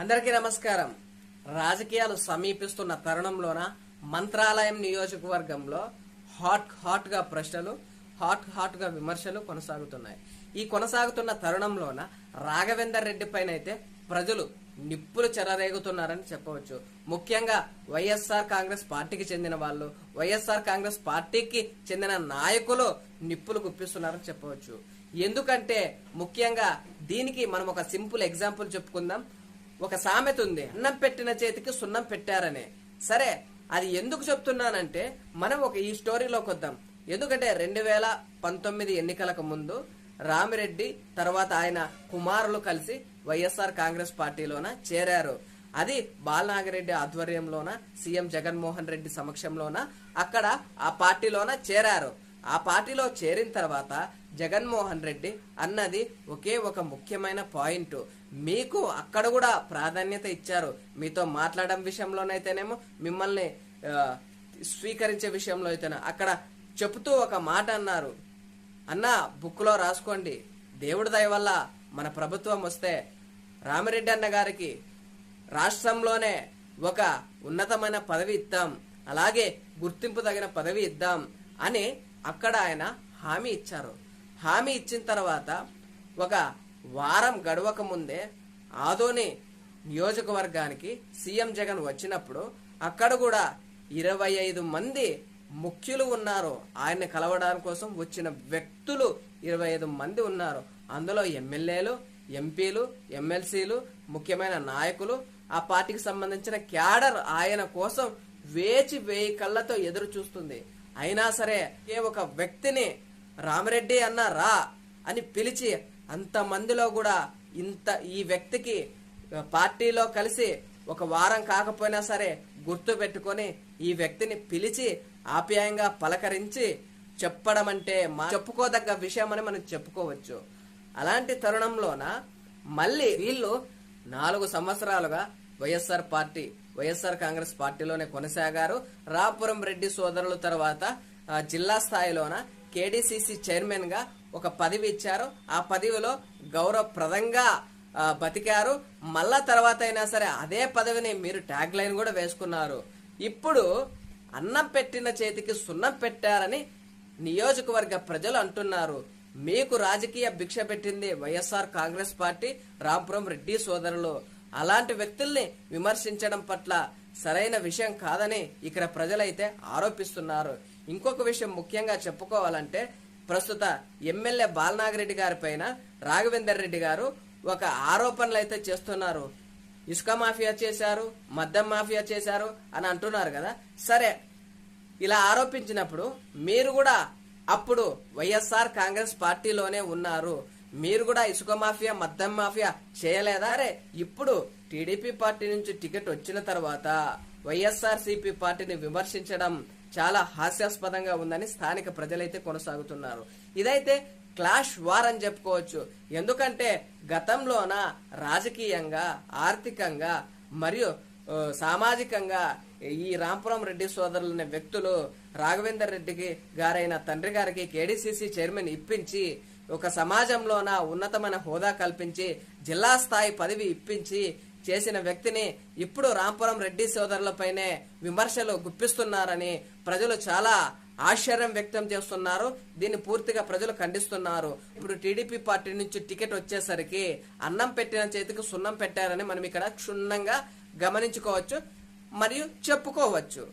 అందరికీ నమస్కారం. రాజకీయాలు సమీపిస్తున్న తరుణంలోన మంత్రాలయం నియోజకవర్గంలో హాట్ హాట్గా ప్రశ్నలు హాట్ హాట్గా విమర్శలు కొనసాగుతున్నాయి. ఈ కొనసాగుతున్న తరుణంలోన రాఘవేందర్ రెడ్డి పైన అయితే ప్రజలు నిప్పులు చెలరేగుతున్నారని చెప్పవచ్చు. ముఖ్యంగా వైఎస్ఆర్ కాంగ్రెస్ పార్టీకి చెందిన వాళ్ళు వైఎస్ఆర్ కాంగ్రెస్ పార్టీకి చెందిన నాయకులు నిప్పులు గుప్పిస్తున్నారని చెప్పవచ్చు. ఎందుకంటే ముఖ్యంగా దీనికి మనం ఒక సింపుల్ ఎగ్జాంపుల్ చెప్పుకుందాం. ఒక సామెత ఉంది. అన్నం పెట్టిన చేతికి సున్నం పెట్టారనే. సరే అది ఎందుకు చెప్తున్నానంటే మనం ఒక ఈ స్టోరీలోకి వద్దాం ఎందుకంటే రెండు వేల పంతొమ్మిది ఎన్నికలకు ముందు రామిరెడ్డి తర్వాత ఆయన కుమారులు కలిసి వైఎస్ఆర్ కాంగ్రెస్ పార్టీలోన చేరారు. అది బాలనాగిరెడ్డి ఆధ్వర్యంలోన సీఎం జగన్మోహన్ రెడ్డి సమక్షంలోన అక్కడ ఆ పార్టీలోన చేరారు. ఆ పార్టీలో చేరిన తర్వాత జగన్మోహన్ రెడ్డి అన్నది ఒకే ఒక ముఖ్యమైన పాయింట్. మీకు అక్కడ కూడా ప్రాధాన్యత ఇచ్చారు. మీతో మాట్లాడడం విషయంలోనైతేనేమో మిమ్మల్ని స్వీకరించే విషయంలో అయితేనే అక్కడ చెబుతూ ఒక మాట అన్నారు. అన్న బుక్లో రాసుకోండి. దేవుడి దయ వల్ల మన ప్రభుత్వం వస్తే రామిరెడ్డి అన్న గారికి రాష్ట్రంలోనే ఒక ఉన్నతమైన పదవి ఇద్దాం. అలాగే గుర్తింపు తగిన పదవి ఇద్దాం అని అక్కడ ఆయన హామీ ఇచ్చారు. హామీ ఇచ్చిన తర్వాత ఒక వారం గడవక ముందే ఆదోని నియోజకవర్గానికి సీఎం జగన్ వచ్చినప్పుడు అక్కడ కూడా ఇరవై ఐదు మంది ముఖ్యులు ఉన్నారు. ఆయన్ని కలవడానికి కోసం వచ్చిన వ్యక్తులు ఇరవై ఐదు మంది ఉన్నారు. అందులో ఎమ్మెల్యేలు ఎంపీలు ఎమ్మెల్సీలు ముఖ్యమైన నాయకులు ఆ పార్టీకి సంబంధించిన క్యాడర్ ఆయన కోసం వేచి వేయి కళ్ళతో ఎదురు చూస్తుంది అయినా సరే ఏ ఒక వ్యక్తిని రామరెడ్డి అన్న రా అని పిలిచి అంత మందిలో కూడా ఇంత ఈ వ్యక్తికి పార్టీలో కలిసి ఒక వారం కాకపోయినా సరే గుర్తు పెట్టుకొని ఈ వ్యక్తిని పిలిచి ఆప్యాయంగా పలకరించి చెప్పడం అంటే మా చెప్పుకోదగ్గ విషయం అని మనం చెప్పుకోవచ్చు. అలాంటి తరుణంలోన మళ్ళీ వీళ్ళు నాలుగు సంవత్సరాలుగా వైఎస్ఆర్ పార్టీ వైఎస్ఆర్ కాంగ్రెస్ పార్టీలోనే కొనసాగారు. రాపురం రెడ్డి సోదరుల తర్వాత జిల్లా స్థాయిలోన కేడీసీసీ చైర్మన్గా ఒక పదవి ఇచ్చారు. ఆ పదవిలో గౌరవప్రదంగా బతికారు. మళ్ళా తర్వాత అయినా సరే అదే పదవిని మీరు ట్యాగ్ లైన్ కూడా వేసుకున్నారు. ఇప్పుడు అన్నం పెట్టిన చేతికి సున్నం పెట్టారని నియోజకవర్గ ప్రజలు అంటున్నారు. మీకు రాజకీయ భిక్ష పెట్టింది వైఎస్ఆర్ కాంగ్రెస్ పార్టీ రాంపురం రెడ్డి సోదరులు. అలాంటి వ్యక్తుల్ని విమర్శించడం పట్ల సరైన విషయం కాదని ఇక్కడ ప్రజలైతే ఆరోపిస్తున్నారు. ఇంకొక విషయం ముఖ్యంగా చెప్పుకోవాలంటే ప్రస్తుత ఎమ్మెల్యే బాలనాగిరెడ్డి గారి పైన రాఘవేందర్ రెడ్డి గారు ఒక ఆరోపణలు అయితే చేస్తున్నారు. ఇసుక మాఫియా చేశారు మద్యం మాఫియా చేశారు అని అంటున్నారు కదా. సరే ఇలా ఆరోపించినప్పుడు మీరు కూడా అప్పుడు వైఎస్ఆర్ కాంగ్రెస్ పార్టీలోనే ఉన్నారు. మీరు కూడా ఇసుక మాఫియా మద్దం మాఫియా చేయలేదా? అరే ఇప్పుడు టీడీపీ పార్టీ నుంచి టికెట్ వచ్చిన తర్వాత వైఎస్ఆర్సీపీ పార్టీని విమర్శించడం చాలా హాస్యాస్పదంగా ఉందని స్థానిక ప్రజలైతే కొనసాగుతున్నారు. ఇదైతే క్లాష్ వార్ అని చెప్పుకోవచ్చు. ఎందుకంటే గతంలోన రాజకీయంగా ఆర్థికంగా మరియు సామాజికంగా ఈ రాంపురం రెడ్డి సోదరులనే వ్యక్తులు రాఘవేందర్ రెడ్డికి గారైన తండ్రి గారికి కేడీసీసీ చైర్మన్ ఇప్పించి ఒక సమాజంలోన ఉన్నతమైన హోదా కల్పించి జిల్లా స్థాయి పదవి ఇప్పించి చేసిన వ్యక్తిని ఇప్పుడు రాంపురం రెడ్డి సోదరులపైనే విమర్శలు గుప్పిస్తున్నారని ప్రజలు చాలా ఆశ్చర్యం వ్యక్తం చేస్తున్నారు. దీన్ని పూర్తిగా ప్రజలు ఖండిస్తున్నారు. ఇప్పుడు టీడీపీ పార్టీ నుంచి టికెట్ వచ్చేసరికి అన్నం పెట్టిన చేతికి సున్నం పెట్టారని మనం ఇక్కడ క్షుణ్ణంగా గమనించుకోవచ్చు మరియు చెప్పుకోవచ్చు.